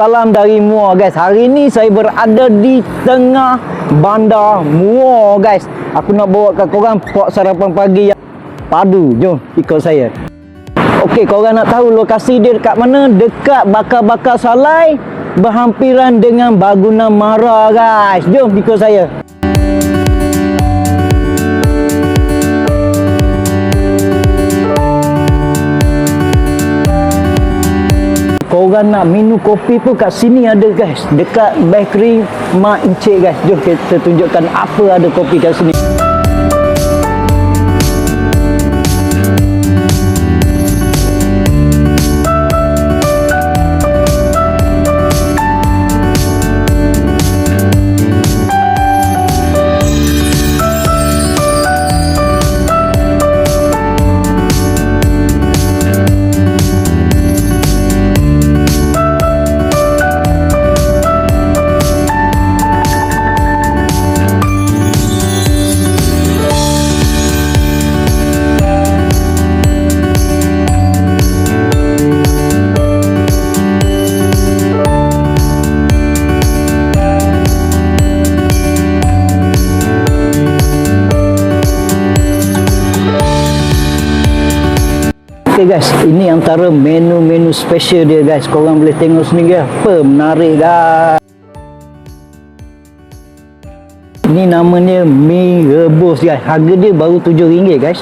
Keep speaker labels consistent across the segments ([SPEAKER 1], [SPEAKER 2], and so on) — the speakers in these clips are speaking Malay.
[SPEAKER 1] salam dari Muar guys. Hari ni saya berada di tengah bandar Muar guys. Aku nak bawa kat korang pok sarapan pagi yang padu. Jom ikut saya. Okey, korang nak tahu lokasi dia dekat mana? Dekat bakar-bakar salai berhampiran dengan Bagunan Mara guys. Jom ikut saya. Korang nak minum kopi pun kat sini ada guys. Dekat bakery Mak Encik guys. Jom kita tunjukkan apa ada kopi kat sini. Okay guys, ini antara menu-menu special dia guys. Korang boleh tengok sendiri apa menarik guys. Ini namanya mi rebus guys. Harga dia baru RM7 guys.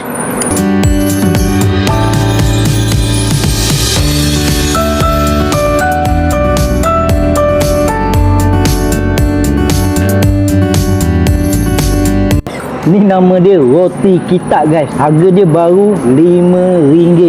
[SPEAKER 1] Ni nama dia roti kitak guys. Harga dia baru RM5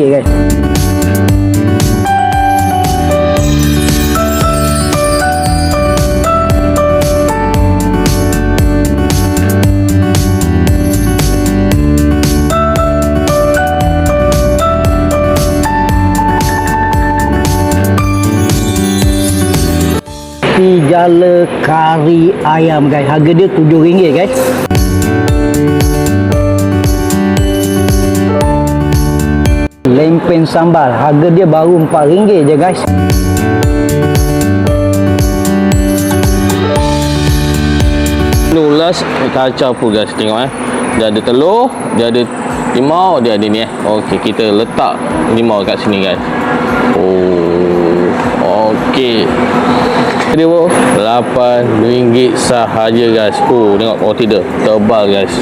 [SPEAKER 1] guys. Tijala kari ayam guys. Harga dia RM7 guys. Lempeng sambal Harga dia baru RM4 je guys
[SPEAKER 2] Ni ulas ni kacau pun guys tengok eh. Dia ada telur, dia ada limau, dia ada ni eh. Okey, kita letak limau kat sini guys. Oh, Dia pun RM8 sahaja guys. Oh, tengok roti dia tebal guys.